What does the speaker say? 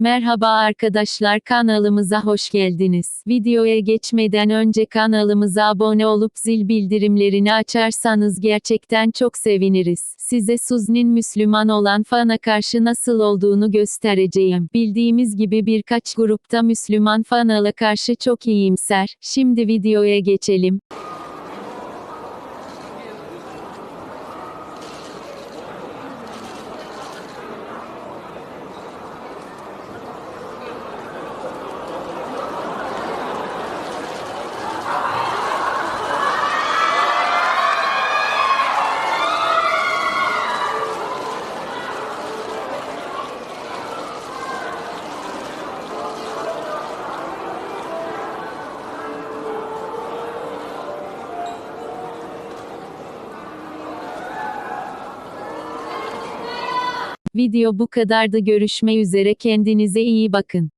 Merhaba arkadaşlar kanalımıza hoş geldiniz. Videoya geçmeden önce kanalımıza abone olup zil bildirimlerini açarsanız gerçekten çok seviniriz. Size Suzni'nin Müslüman olan Fan'a karşı nasıl olduğunu göstereceğim. Bildiğimiz gibi birkaç grupta Müslüman Fan'a karşı çok iyimser. Şimdi videoya geçelim. Video bu kadardı görüşme üzere kendinize iyi bakın.